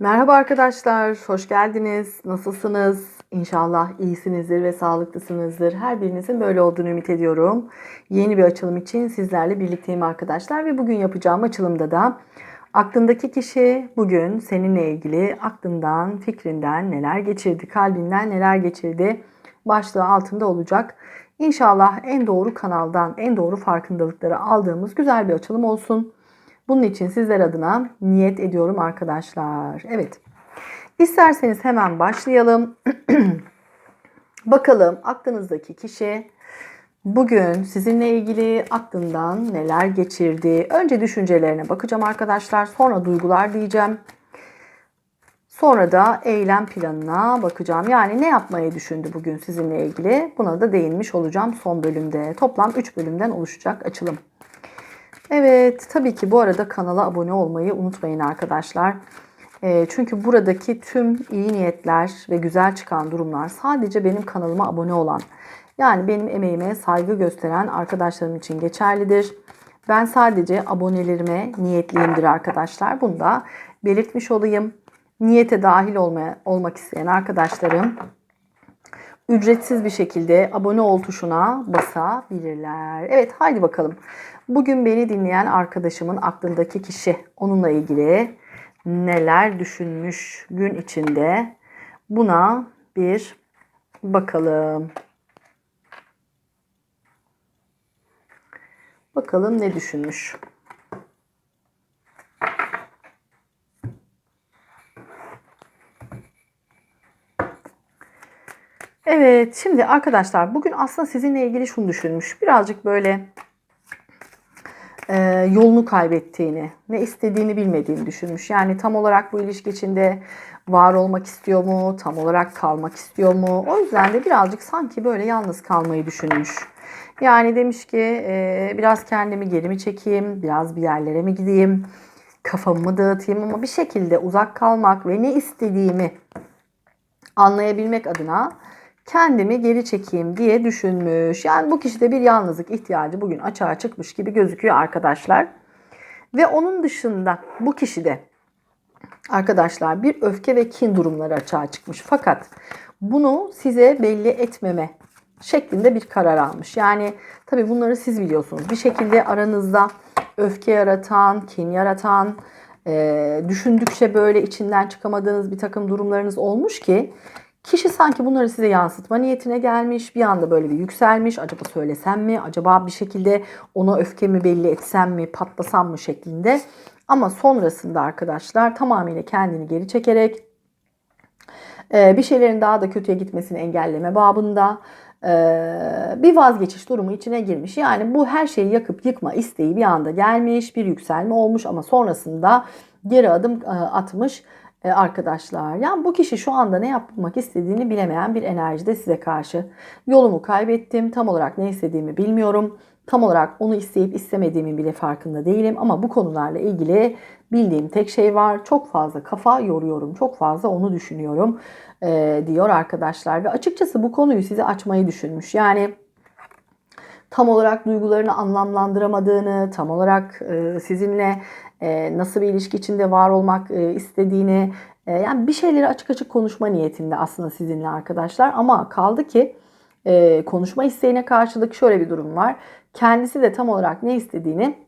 Merhaba arkadaşlar, hoş geldiniz. Nasılsınız? İnşallah iyisinizdir ve sağlıklısınızdır. Her birinizin böyle olduğunu ümit ediyorum. Yeni bir açılım için sizlerle birlikteyim arkadaşlar ve bugün yapacağım açılımda da aklındaki kişi bugün seninle ilgili aklından, fikrinden neler geçirdi, kalbinden neler geçirdi başlığı altında olacak. İnşallah en doğru kanaldan, en doğru farkındalıkları aldığımız güzel bir açılım olsun. Bunun için sizler adına niyet ediyorum arkadaşlar. Evet. İsterseniz hemen başlayalım. Bakalım aklınızdaki kişi bugün sizinle ilgili aklından neler geçirdi? Önce düşüncelerine bakacağım arkadaşlar. Sonra duygular diyeceğim. Sonra da eylem planına bakacağım. Yani ne yapmayı düşündü bugün sizinle ilgili? Buna da değinmiş olacağım son bölümde. Toplam 3 bölümden oluşacak açılım. Evet tabii ki bu arada kanala abone olmayı unutmayın arkadaşlar. E, çünkü buradaki tüm iyi niyetler ve güzel çıkan durumlar sadece benim kanalıma abone olan yani benim emeğime saygı gösteren arkadaşlarım için geçerlidir. Ben sadece abonelerime niyetliyimdir arkadaşlar. Bunu da belirtmiş olayım. Niyete dahil olmaya, olmak isteyen arkadaşlarım ücretsiz bir şekilde abone ol tuşuna basabilirler. Evet haydi bakalım. Bugün beni dinleyen arkadaşımın aklındaki kişi onunla ilgili neler düşünmüş gün içinde buna bir bakalım. Bakalım ne düşünmüş. Evet, şimdi arkadaşlar bugün aslında sizinle ilgili şunu düşünmüş. Birazcık böyle e, yolunu kaybettiğini, ne istediğini bilmediğini düşünmüş. Yani tam olarak bu ilişki içinde var olmak istiyor mu, tam olarak kalmak istiyor mu? O yüzden de birazcık sanki böyle yalnız kalmayı düşünmüş. Yani demiş ki e, biraz kendimi geri mi çekeyim, biraz bir yerlere mi gideyim, kafamı mı dağıtayım ama bir şekilde uzak kalmak ve ne istediğimi anlayabilmek adına kendimi geri çekeyim diye düşünmüş. Yani bu kişide bir yalnızlık ihtiyacı bugün açığa çıkmış gibi gözüküyor arkadaşlar. Ve onun dışında bu kişide arkadaşlar bir öfke ve kin durumları açığa çıkmış. Fakat bunu size belli etmeme şeklinde bir karar almış. Yani tabi bunları siz biliyorsunuz. Bir şekilde aranızda öfke yaratan, kin yaratan, e, düşündükçe böyle içinden çıkamadığınız bir takım durumlarınız olmuş ki Kişi sanki bunları size yansıtma niyetine gelmiş. Bir anda böyle bir yükselmiş. Acaba söylesem mi? Acaba bir şekilde ona öfkemi belli etsem mi? Patlasam mı şeklinde. Ama sonrasında arkadaşlar tamamıyla kendini geri çekerek e, bir şeylerin daha da kötüye gitmesini engelleme babında e, bir vazgeçiş durumu içine girmiş. Yani bu her şeyi yakıp yıkma isteği bir anda gelmiş, bir yükselme olmuş ama sonrasında geri adım e, atmış arkadaşlar. Yani bu kişi şu anda ne yapmak istediğini bilemeyen bir enerjide size karşı. Yolumu kaybettim. Tam olarak ne istediğimi bilmiyorum. Tam olarak onu isteyip istemediğimin bile farkında değilim ama bu konularla ilgili bildiğim tek şey var. Çok fazla kafa yoruyorum. Çok fazla onu düşünüyorum e, diyor arkadaşlar. Ve açıkçası bu konuyu size açmayı düşünmüş. Yani tam olarak duygularını anlamlandıramadığını, tam olarak e, sizinle e, nasıl bir ilişki içinde var olmak e, istediğini, yani bir şeyleri açık açık konuşma niyetinde aslında sizinle arkadaşlar. Ama kaldı ki konuşma isteğine karşılık şöyle bir durum var. Kendisi de tam olarak ne istediğini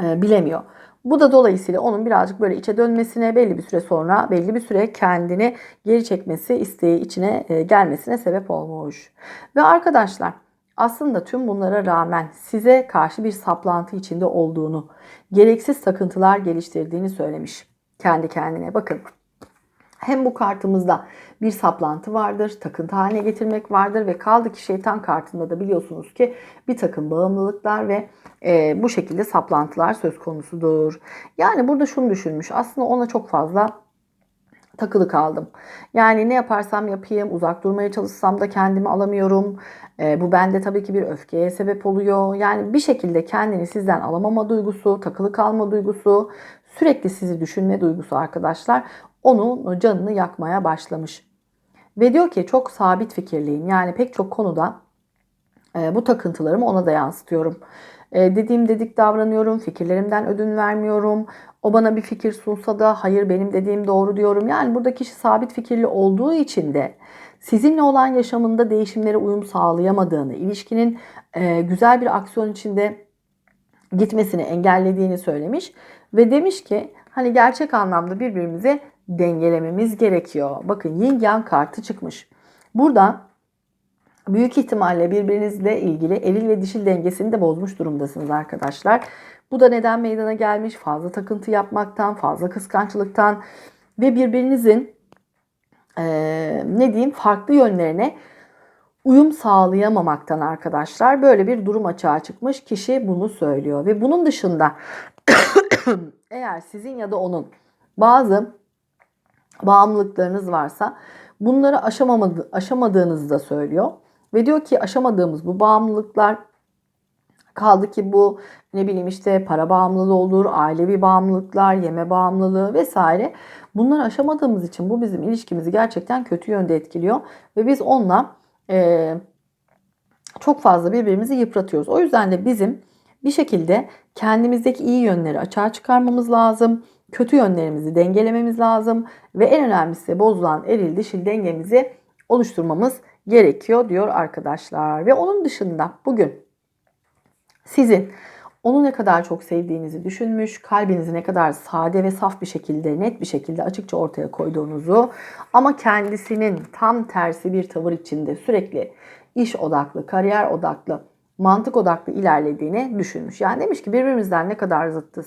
bilemiyor. Bu da dolayısıyla onun birazcık böyle içe dönmesine belli bir süre sonra belli bir süre kendini geri çekmesi isteği içine gelmesine sebep olmuş. Ve arkadaşlar aslında tüm bunlara rağmen size karşı bir saplantı içinde olduğunu, gereksiz takıntılar geliştirdiğini söylemiş kendi kendine. Bakın hem bu kartımızda bir saplantı vardır, takıntı haline getirmek vardır ve kaldı ki şeytan kartında da biliyorsunuz ki bir takım bağımlılıklar ve e, bu şekilde saplantılar söz konusudur. Yani burada şunu düşünmüş aslında ona çok fazla takılı kaldım. Yani ne yaparsam yapayım, uzak durmaya çalışsam da kendimi alamıyorum. E, bu bende tabii ki bir öfkeye sebep oluyor. Yani bir şekilde kendini sizden alamama duygusu, takılı kalma duygusu, sürekli sizi düşünme duygusu arkadaşlar onun canını yakmaya başlamış. Ve diyor ki çok sabit fikirliyim. Yani pek çok konuda e, bu takıntılarımı ona da yansıtıyorum. E, dediğim dedik davranıyorum, fikirlerimden ödün vermiyorum. O bana bir fikir sunsa da hayır benim dediğim doğru diyorum. Yani burada kişi sabit fikirli olduğu için de sizinle olan yaşamında değişimlere uyum sağlayamadığını, ilişkinin e, güzel bir aksiyon içinde gitmesini engellediğini söylemiş ve demiş ki hani gerçek anlamda birbirimizi dengelememiz gerekiyor. Bakın yin yang kartı çıkmış. Burada büyük ihtimalle birbirinizle ilgili eril ve dişil dengesini de bozmuş durumdasınız arkadaşlar. Bu da neden meydana gelmiş? Fazla takıntı yapmaktan, fazla kıskançlıktan ve birbirinizin e, ne diyeyim farklı yönlerine uyum sağlayamamaktan arkadaşlar. Böyle bir durum açığa çıkmış. Kişi bunu söylüyor ve bunun dışında eğer sizin ya da onun bazı bağımlılıklarınız varsa bunları aşamadığınızı da söylüyor. Ve diyor ki aşamadığımız bu bağımlılıklar kaldı ki bu ne bileyim işte para bağımlılığı olur, ailevi bağımlılıklar, yeme bağımlılığı vesaire. Bunları aşamadığımız için bu bizim ilişkimizi gerçekten kötü yönde etkiliyor. Ve biz onunla e, çok fazla birbirimizi yıpratıyoruz. O yüzden de bizim bir şekilde kendimizdeki iyi yönleri açığa çıkarmamız lazım. Kötü yönlerimizi dengelememiz lazım. Ve en önemlisi bozulan eril dişil dengemizi oluşturmamız gerekiyor diyor arkadaşlar. Ve onun dışında bugün sizin onu ne kadar çok sevdiğinizi düşünmüş, kalbinizi ne kadar sade ve saf bir şekilde, net bir şekilde açıkça ortaya koyduğunuzu ama kendisinin tam tersi bir tavır içinde sürekli iş odaklı, kariyer odaklı, mantık odaklı ilerlediğini düşünmüş. Yani demiş ki birbirimizden ne kadar zıttız.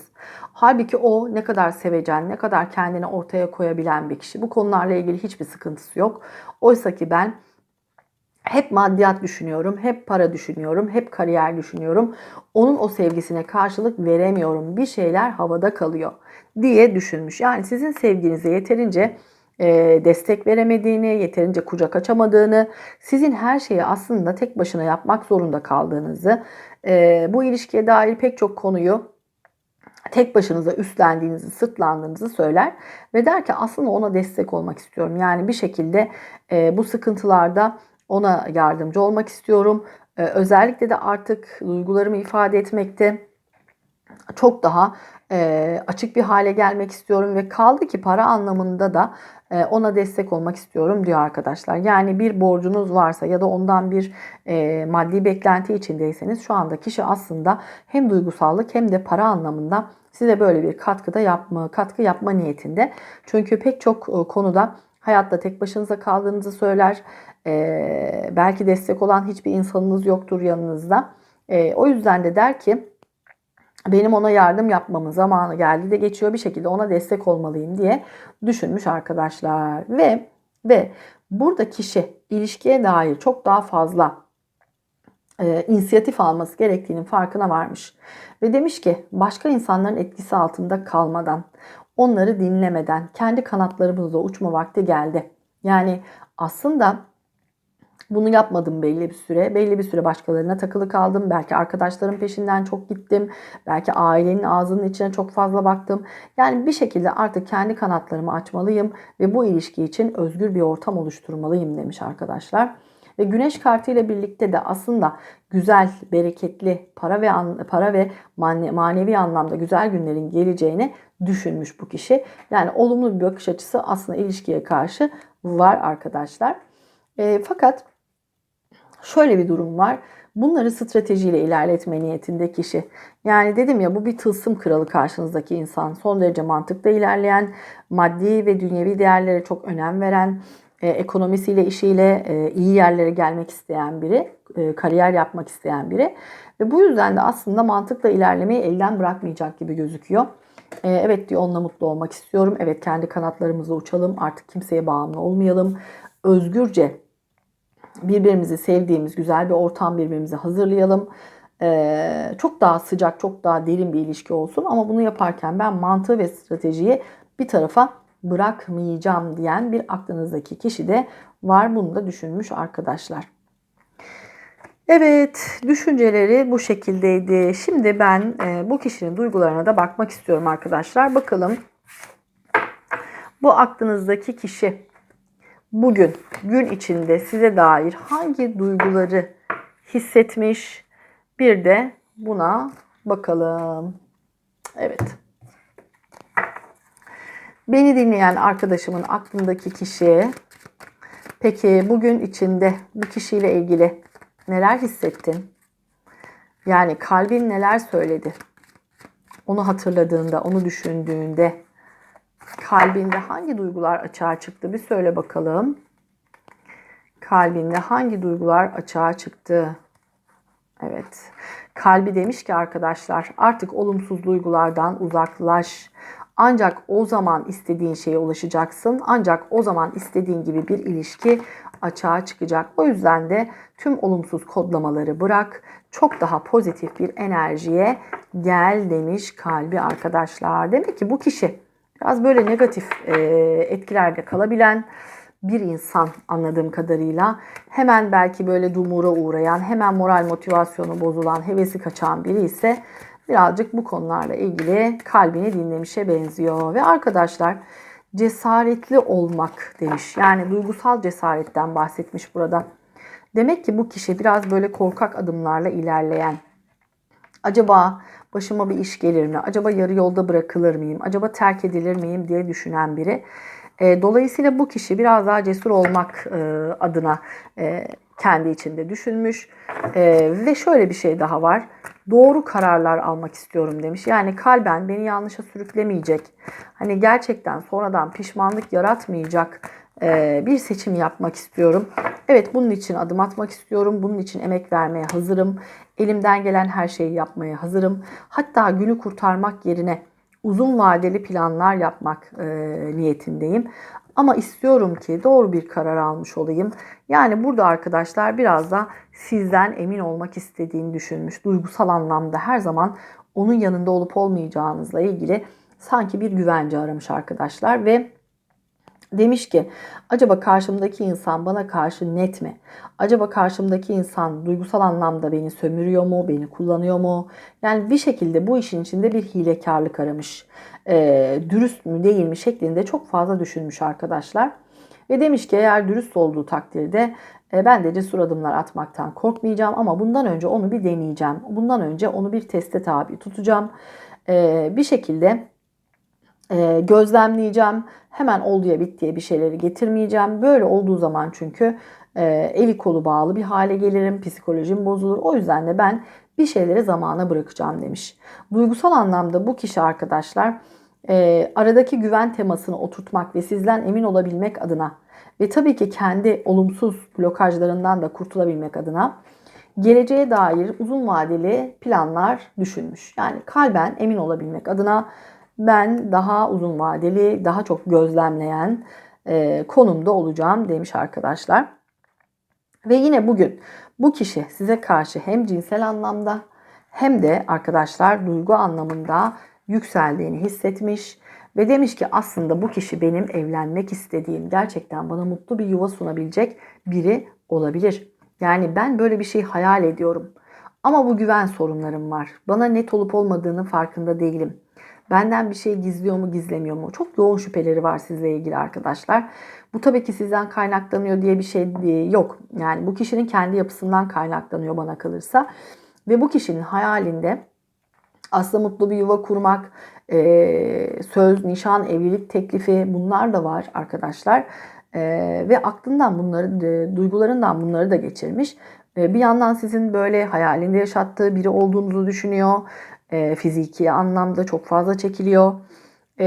Halbuki o ne kadar sevecen, ne kadar kendini ortaya koyabilen bir kişi. Bu konularla ilgili hiçbir sıkıntısı yok. Oysa ki ben hep maddiyat düşünüyorum, hep para düşünüyorum, hep kariyer düşünüyorum. Onun o sevgisine karşılık veremiyorum. Bir şeyler havada kalıyor diye düşünmüş. Yani sizin sevginize yeterince e, destek veremediğini, yeterince kucak açamadığını, sizin her şeyi aslında tek başına yapmak zorunda kaldığınızı, e, bu ilişkiye dair pek çok konuyu tek başınıza üstlendiğinizi, sırtlandığınızı söyler ve der ki aslında ona destek olmak istiyorum. Yani bir şekilde e, bu sıkıntılarda ona yardımcı olmak istiyorum. Ee, özellikle de artık duygularımı ifade etmekte çok daha e, açık bir hale gelmek istiyorum ve kaldı ki para anlamında da e, ona destek olmak istiyorum diyor arkadaşlar. Yani bir borcunuz varsa ya da ondan bir e, maddi beklenti içindeyseniz şu anda kişi aslında hem duygusallık hem de para anlamında size böyle bir katkıda yapma, katkı yapma niyetinde. Çünkü pek çok e, konuda hayatta tek başınıza kaldığınızı söyler. Ee, belki destek olan hiçbir insanınız yoktur yanınızda. Ee, o yüzden de der ki benim ona yardım yapmamın zamanı geldi de geçiyor bir şekilde ona destek olmalıyım diye düşünmüş arkadaşlar. Ve ve burada kişi ilişkiye dair çok daha fazla e, inisiyatif alması gerektiğinin farkına varmış. Ve demiş ki başka insanların etkisi altında kalmadan, onları dinlemeden kendi kanatlarımızla uçma vakti geldi. Yani aslında bunu yapmadım belli bir süre. Belli bir süre başkalarına takılı kaldım. Belki arkadaşlarım peşinden çok gittim. Belki ailenin ağzının içine çok fazla baktım. Yani bir şekilde artık kendi kanatlarımı açmalıyım ve bu ilişki için özgür bir ortam oluşturmalıyım demiş arkadaşlar. Ve güneş kartı ile birlikte de aslında güzel, bereketli para ve para ve manevi anlamda güzel günlerin geleceğini düşünmüş bu kişi. Yani olumlu bir bakış açısı aslında ilişkiye karşı var arkadaşlar. E, fakat şöyle bir durum var. Bunları stratejiyle ilerletme niyetinde kişi. Yani dedim ya bu bir tılsım kralı karşınızdaki insan. Son derece mantıkla ilerleyen, maddi ve dünyevi değerlere çok önem veren, e, ekonomisiyle, işiyle e, iyi yerlere gelmek isteyen biri, e, kariyer yapmak isteyen biri. Ve bu yüzden de aslında mantıkla ilerlemeyi elden bırakmayacak gibi gözüküyor. E, evet diyor onunla mutlu olmak istiyorum. Evet kendi kanatlarımızla uçalım. Artık kimseye bağımlı olmayalım. Özgürce birbirimizi sevdiğimiz güzel bir ortam birbirimize hazırlayalım. Ee, çok daha sıcak, çok daha derin bir ilişki olsun ama bunu yaparken ben mantığı ve stratejiyi bir tarafa bırakmayacağım diyen bir aklınızdaki kişi de var. Bunu da düşünmüş arkadaşlar. Evet, düşünceleri bu şekildeydi. Şimdi ben e, bu kişinin duygularına da bakmak istiyorum arkadaşlar. Bakalım bu aklınızdaki kişi bugün gün içinde size dair hangi duyguları hissetmiş? Bir de buna bakalım. Evet. Beni dinleyen arkadaşımın aklındaki kişi peki bugün içinde bu kişiyle ilgili neler hissettin? Yani kalbin neler söyledi? Onu hatırladığında, onu düşündüğünde kalbinde hangi duygular açığa çıktı? Bir söyle bakalım. Kalbinde hangi duygular açığa çıktı? Evet. Kalbi demiş ki arkadaşlar artık olumsuz duygulardan uzaklaş. Ancak o zaman istediğin şeye ulaşacaksın. Ancak o zaman istediğin gibi bir ilişki açığa çıkacak. O yüzden de tüm olumsuz kodlamaları bırak. Çok daha pozitif bir enerjiye gel demiş kalbi arkadaşlar. Demek ki bu kişi biraz böyle negatif e, etkilerde kalabilen bir insan anladığım kadarıyla hemen belki böyle dumura uğrayan, hemen moral motivasyonu bozulan, hevesi kaçan biri ise birazcık bu konularla ilgili kalbini dinlemişe benziyor. Ve arkadaşlar cesaretli olmak demiş. Yani duygusal cesaretten bahsetmiş burada. Demek ki bu kişi biraz böyle korkak adımlarla ilerleyen. Acaba başıma bir iş gelir mi? Acaba yarı yolda bırakılır mıyım? Acaba terk edilir miyim diye düşünen biri. E, dolayısıyla bu kişi biraz daha cesur olmak e, adına e, kendi içinde düşünmüş. Ve şöyle bir şey daha var. Doğru kararlar almak istiyorum demiş. Yani kalben beni yanlışa sürüklemeyecek. Hani gerçekten sonradan pişmanlık yaratmayacak e, bir seçim yapmak istiyorum. Evet bunun için adım atmak istiyorum. Bunun için emek vermeye hazırım. Elimden gelen her şeyi yapmaya hazırım. Hatta günü kurtarmak yerine uzun vadeli planlar yapmak e, niyetindeyim. Ama istiyorum ki doğru bir karar almış olayım. Yani burada arkadaşlar biraz da sizden emin olmak istediğini düşünmüş. Duygusal anlamda her zaman onun yanında olup olmayacağınızla ilgili sanki bir güvence aramış arkadaşlar ve Demiş ki acaba karşımdaki insan bana karşı net mi? Acaba karşımdaki insan duygusal anlamda beni sömürüyor mu? Beni kullanıyor mu? Yani bir şekilde bu işin içinde bir hilekarlık aramış. Ee, dürüst mü değil mi şeklinde çok fazla düşünmüş arkadaşlar. Ve demiş ki eğer dürüst olduğu takdirde e, ben de cesur adımlar atmaktan korkmayacağım ama bundan önce onu bir deneyeceğim. Bundan önce onu bir teste tabi tutacağım. Ee, bir şekilde e, gözlemleyeceğim. Hemen olduğuya bittiye bir şeyleri getirmeyeceğim. Böyle olduğu zaman çünkü eli kolu bağlı bir hale gelirim. Psikolojim bozulur. O yüzden de ben bir şeyleri zamana bırakacağım demiş. Duygusal anlamda bu kişi arkadaşlar e, aradaki güven temasını oturtmak ve sizden emin olabilmek adına ve tabii ki kendi olumsuz blokajlarından da kurtulabilmek adına geleceğe dair uzun vadeli planlar düşünmüş. Yani kalben emin olabilmek adına ben daha uzun vadeli, daha çok gözlemleyen e, konumda olacağım demiş arkadaşlar. Ve yine bugün bu kişi size karşı hem cinsel anlamda hem de arkadaşlar duygu anlamında yükseldiğini hissetmiş ve demiş ki aslında bu kişi benim evlenmek istediğim, gerçekten bana mutlu bir yuva sunabilecek biri olabilir. Yani ben böyle bir şey hayal ediyorum. Ama bu güven sorunlarım var. Bana net olup olmadığının farkında değilim. Benden bir şey gizliyor mu gizlemiyor mu? Çok yoğun şüpheleri var sizle ilgili arkadaşlar. Bu tabii ki sizden kaynaklanıyor diye bir şey yok. Yani bu kişinin kendi yapısından kaynaklanıyor bana kalırsa. Ve bu kişinin hayalinde aslında mutlu bir yuva kurmak, söz, nişan, evlilik teklifi bunlar da var arkadaşlar. ve aklından bunları, duygularından bunları da geçirmiş. bir yandan sizin böyle hayalinde yaşattığı biri olduğunuzu düşünüyor e, fiziki anlamda çok fazla çekiliyor. E,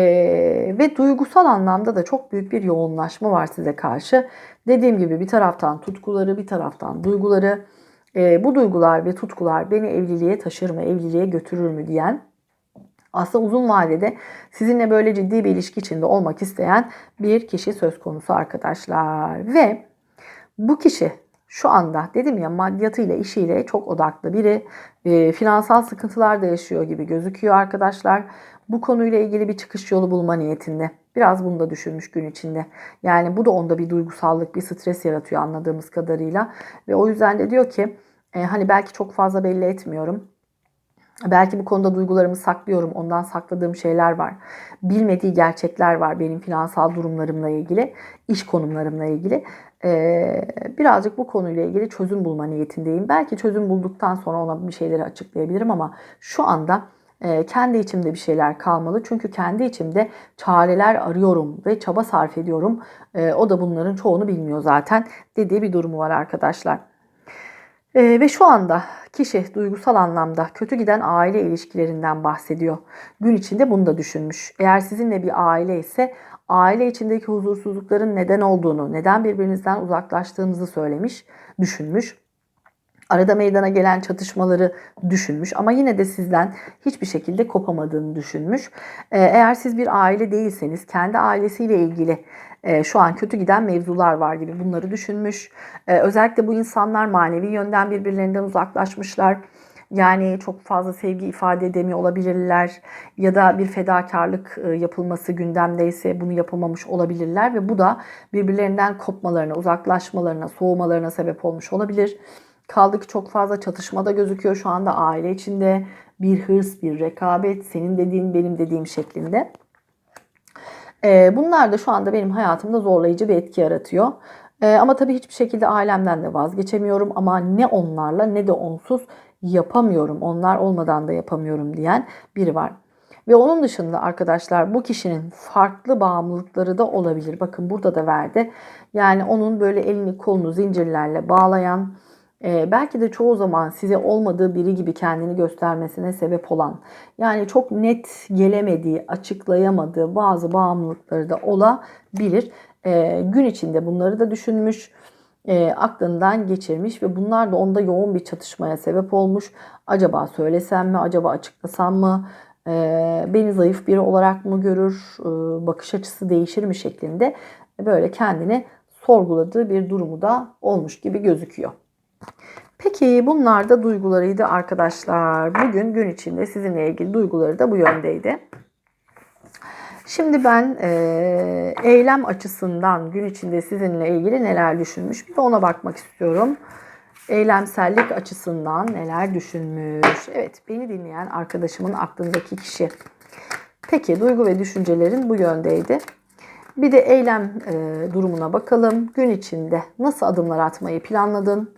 ve duygusal anlamda da çok büyük bir yoğunlaşma var size karşı. Dediğim gibi bir taraftan tutkuları, bir taraftan duyguları. E, bu duygular ve tutkular beni evliliğe taşır mı, evliliğe götürür mü diyen aslında uzun vadede sizinle böyle ciddi bir ilişki içinde olmak isteyen bir kişi söz konusu arkadaşlar. Ve bu kişi şu anda dedim ya maddiyatıyla işiyle çok odaklı biri. E, finansal sıkıntılar da yaşıyor gibi gözüküyor arkadaşlar. Bu konuyla ilgili bir çıkış yolu bulma niyetinde. Biraz bunu da düşünmüş gün içinde. Yani bu da onda bir duygusallık, bir stres yaratıyor anladığımız kadarıyla. Ve o yüzden de diyor ki e, hani belki çok fazla belli etmiyorum. Belki bu konuda duygularımı saklıyorum. Ondan sakladığım şeyler var. Bilmediği gerçekler var benim finansal durumlarımla ilgili, iş konumlarımla ilgili. Ee, birazcık bu konuyla ilgili çözüm bulma niyetindeyim. Belki çözüm bulduktan sonra ona bir şeyleri açıklayabilirim ama şu anda e, kendi içimde bir şeyler kalmalı. Çünkü kendi içimde çareler arıyorum ve çaba sarf ediyorum. E, o da bunların çoğunu bilmiyor zaten dediği bir durumu var arkadaşlar. E, ve şu anda kişi duygusal anlamda kötü giden aile ilişkilerinden bahsediyor. Gün içinde bunu da düşünmüş. Eğer sizinle bir aile ise aile içindeki huzursuzlukların neden olduğunu, neden birbirinizden uzaklaştığınızı söylemiş, düşünmüş. Arada meydana gelen çatışmaları düşünmüş ama yine de sizden hiçbir şekilde kopamadığını düşünmüş. Ee, eğer siz bir aile değilseniz kendi ailesiyle ilgili e, şu an kötü giden mevzular var gibi bunları düşünmüş. Ee, özellikle bu insanlar manevi yönden birbirlerinden uzaklaşmışlar. Yani çok fazla sevgi ifade edemiyor olabilirler ya da bir fedakarlık e, yapılması gündemdeyse bunu yapamamış olabilirler ve bu da birbirlerinden kopmalarına, uzaklaşmalarına, soğumalarına sebep olmuş olabilir. Kaldı ki çok fazla çatışmada gözüküyor şu anda aile içinde bir hırs, bir rekabet, senin dediğin benim dediğim şeklinde. E, bunlar da şu anda benim hayatımda zorlayıcı bir etki yaratıyor. E, ama tabii hiçbir şekilde ailemden de vazgeçemiyorum ama ne onlarla ne de onsuz yapamıyorum. Onlar olmadan da yapamıyorum diyen biri var. Ve onun dışında arkadaşlar bu kişinin farklı bağımlılıkları da olabilir. Bakın burada da verdi. Yani onun böyle elini kolunu zincirlerle bağlayan, e, belki de çoğu zaman size olmadığı biri gibi kendini göstermesine sebep olan, yani çok net gelemediği, açıklayamadığı bazı bağımlılıkları da olabilir. E, gün içinde bunları da düşünmüş e, aklından geçirmiş ve bunlar da onda yoğun bir çatışmaya sebep olmuş. Acaba söylesem mi, acaba açıklasam mı, e, beni zayıf biri olarak mı görür, bakış açısı değişir mi şeklinde böyle kendini sorguladığı bir durumu da olmuş gibi gözüküyor. Peki bunlar da duygularıydı arkadaşlar. Bugün gün içinde sizinle ilgili duyguları da bu yöndeydi. Şimdi ben e, eylem açısından gün içinde sizinle ilgili neler düşünmüş bir de ona bakmak istiyorum. Eylemsellik açısından neler düşünmüş. Evet beni dinleyen arkadaşımın aklındaki kişi. Peki duygu ve düşüncelerin bu yöndeydi. Bir de eylem e, durumuna bakalım. Gün içinde nasıl adımlar atmayı planladın?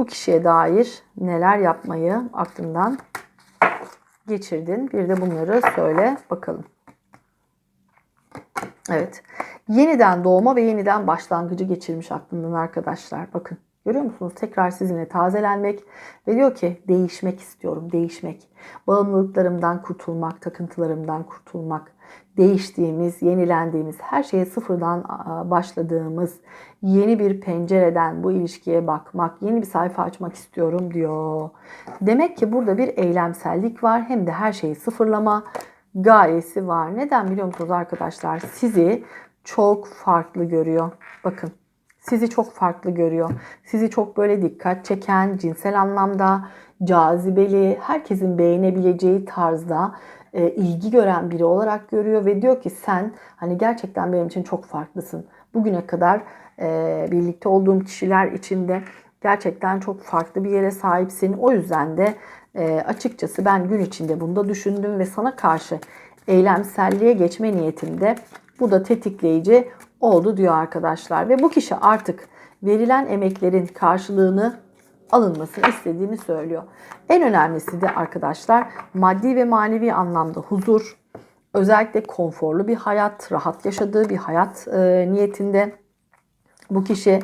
Bu kişiye dair neler yapmayı aklından geçirdin? Bir de bunları söyle bakalım. Evet. Yeniden doğma ve yeniden başlangıcı geçirmiş aklından arkadaşlar. Bakın görüyor musunuz? Tekrar sizinle tazelenmek ve diyor ki değişmek istiyorum, değişmek. Bağımlılıklarımdan kurtulmak, takıntılarımdan kurtulmak. Değiştiğimiz, yenilendiğimiz, her şeye sıfırdan başladığımız, yeni bir pencereden bu ilişkiye bakmak, yeni bir sayfa açmak istiyorum diyor. Demek ki burada bir eylemsellik var hem de her şeyi sıfırlama, gayesi var. Neden biliyor musunuz arkadaşlar? Sizi çok farklı görüyor. Bakın sizi çok farklı görüyor. Sizi çok böyle dikkat çeken, cinsel anlamda cazibeli, herkesin beğenebileceği tarzda e, ilgi gören biri olarak görüyor ve diyor ki sen hani gerçekten benim için çok farklısın. Bugüne kadar e, birlikte olduğum kişiler içinde gerçekten çok farklı bir yere sahipsin. O yüzden de e, açıkçası ben gün içinde bunu da düşündüm ve sana karşı eylemselliğe geçme niyetimde bu da tetikleyici oldu diyor arkadaşlar. Ve bu kişi artık verilen emeklerin karşılığını alınmasını istediğini söylüyor. En önemlisi de arkadaşlar maddi ve manevi anlamda huzur, özellikle konforlu bir hayat, rahat yaşadığı bir hayat e, niyetinde bu kişi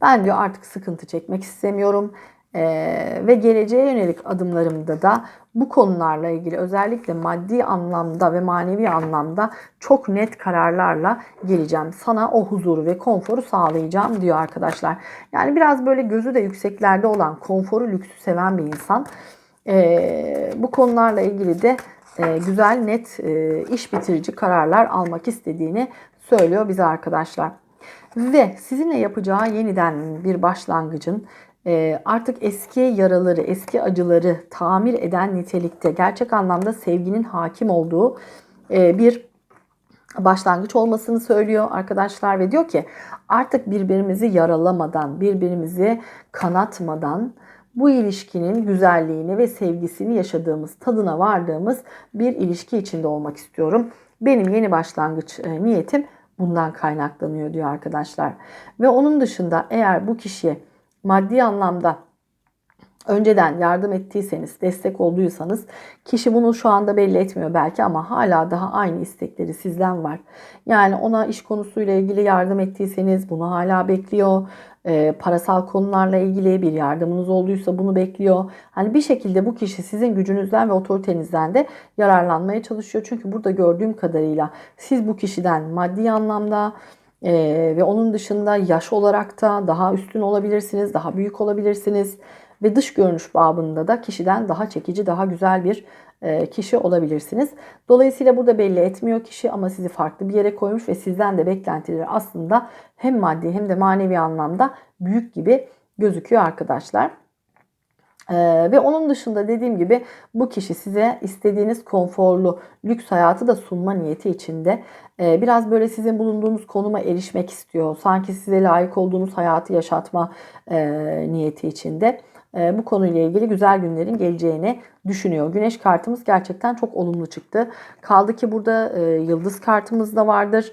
ben diyor artık sıkıntı çekmek istemiyorum. Ee, ve geleceğe yönelik adımlarımda da bu konularla ilgili özellikle maddi anlamda ve manevi anlamda çok net kararlarla geleceğim. Sana o huzuru ve konforu sağlayacağım diyor arkadaşlar. Yani biraz böyle gözü de yükseklerde olan, konforu, lüksü seven bir insan. Ee, bu konularla ilgili de e, güzel, net e, iş bitirici kararlar almak istediğini söylüyor bize arkadaşlar. Ve sizinle yapacağı yeniden bir başlangıcın artık eski yaraları, eski acıları tamir eden nitelikte gerçek anlamda sevginin hakim olduğu e, bir başlangıç olmasını söylüyor arkadaşlar ve diyor ki artık birbirimizi yaralamadan, birbirimizi kanatmadan bu ilişkinin güzelliğini ve sevgisini yaşadığımız, tadına vardığımız bir ilişki içinde olmak istiyorum. Benim yeni başlangıç e, niyetim bundan kaynaklanıyor diyor arkadaşlar. Ve onun dışında eğer bu kişi maddi anlamda önceden yardım ettiyseniz, destek olduysanız kişi bunu şu anda belli etmiyor belki ama hala daha aynı istekleri sizden var. Yani ona iş konusuyla ilgili yardım ettiyseniz bunu hala bekliyor. Ee, parasal konularla ilgili bir yardımınız olduysa bunu bekliyor. Hani bir şekilde bu kişi sizin gücünüzden ve otoritenizden de yararlanmaya çalışıyor. Çünkü burada gördüğüm kadarıyla siz bu kişiden maddi anlamda e, ve onun dışında yaş olarak da daha üstün olabilirsiniz, daha büyük olabilirsiniz ve dış görünüş babında da kişiden daha çekici, daha güzel bir e, kişi olabilirsiniz. Dolayısıyla burada belli etmiyor kişi ama sizi farklı bir yere koymuş ve sizden de beklentileri aslında hem maddi hem de manevi anlamda büyük gibi gözüküyor arkadaşlar. Ee, ve onun dışında dediğim gibi bu kişi size istediğiniz konforlu lüks hayatı da sunma niyeti içinde. Ee, biraz böyle sizin bulunduğunuz konuma erişmek istiyor. Sanki size layık olduğunuz hayatı yaşatma e, niyeti içinde. E, bu konuyla ilgili güzel günlerin geleceğini düşünüyor. Güneş kartımız gerçekten çok olumlu çıktı. Kaldı ki burada e, yıldız kartımız da vardır.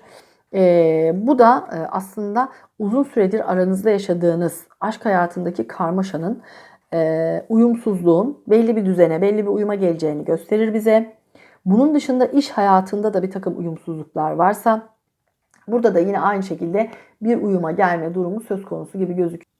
E, bu da e, aslında uzun süredir aranızda yaşadığınız aşk hayatındaki karmaşanın, uyumsuzluğun belli bir düzene, belli bir uyuma geleceğini gösterir bize. Bunun dışında iş hayatında da bir takım uyumsuzluklar varsa burada da yine aynı şekilde bir uyuma gelme durumu söz konusu gibi gözüküyor.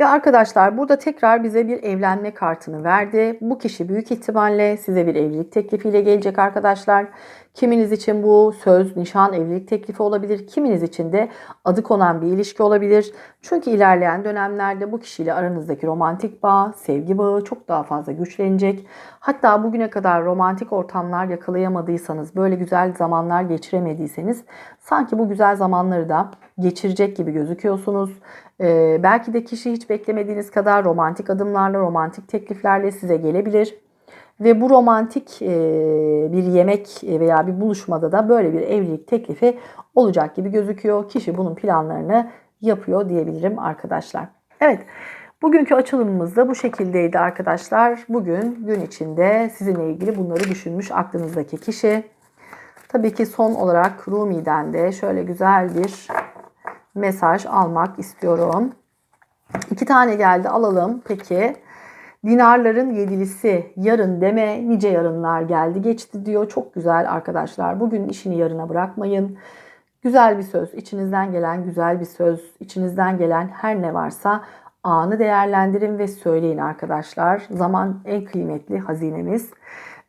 Ve arkadaşlar burada tekrar bize bir evlenme kartını verdi. Bu kişi büyük ihtimalle size bir evlilik teklifiyle gelecek arkadaşlar. Kiminiz için bu söz, nişan, evlilik teklifi olabilir. Kiminiz için de adı konan bir ilişki olabilir. Çünkü ilerleyen dönemlerde bu kişiyle aranızdaki romantik bağ, sevgi bağı çok daha fazla güçlenecek. Hatta bugüne kadar romantik ortamlar yakalayamadıysanız, böyle güzel zamanlar geçiremediyseniz sanki bu güzel zamanları da geçirecek gibi gözüküyorsunuz. Ee, belki de kişi hiç beklemediğiniz kadar romantik adımlarla, romantik tekliflerle size gelebilir. Ve bu romantik bir yemek veya bir buluşmada da böyle bir evlilik teklifi olacak gibi gözüküyor. Kişi bunun planlarını yapıyor diyebilirim arkadaşlar. Evet. Bugünkü açılımımız da bu şekildeydi arkadaşlar. Bugün gün içinde sizinle ilgili bunları düşünmüş aklınızdaki kişi. Tabii ki son olarak Rumi'den de şöyle güzel bir mesaj almak istiyorum. İki tane geldi alalım. Peki dinarların yedilisi yarın deme nice yarınlar geldi geçti diyor. Çok güzel arkadaşlar. Bugün işini yarına bırakmayın. Güzel bir söz, içinizden gelen güzel bir söz, içinizden gelen her ne varsa anı değerlendirin ve söyleyin arkadaşlar. Zaman en kıymetli hazinemiz.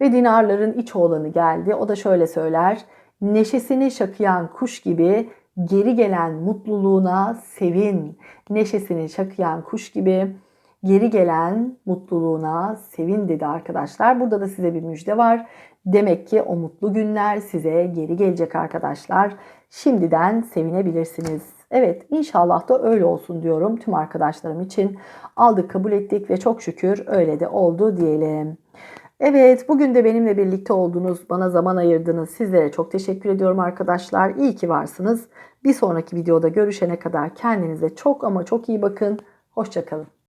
Ve dinarların iç oğlanı geldi. O da şöyle söyler. Neşesini şakıyan kuş gibi geri gelen mutluluğuna sevin. Neşesini şakıyan kuş gibi geri gelen mutluluğuna sevin dedi arkadaşlar. Burada da size bir müjde var. Demek ki o mutlu günler size geri gelecek arkadaşlar. Şimdiden sevinebilirsiniz. Evet inşallah da öyle olsun diyorum tüm arkadaşlarım için. Aldık kabul ettik ve çok şükür öyle de oldu diyelim. Evet bugün de benimle birlikte oldunuz, bana zaman ayırdınız. Sizlere çok teşekkür ediyorum arkadaşlar. İyi ki varsınız. Bir sonraki videoda görüşene kadar kendinize çok ama çok iyi bakın. Hoşçakalın.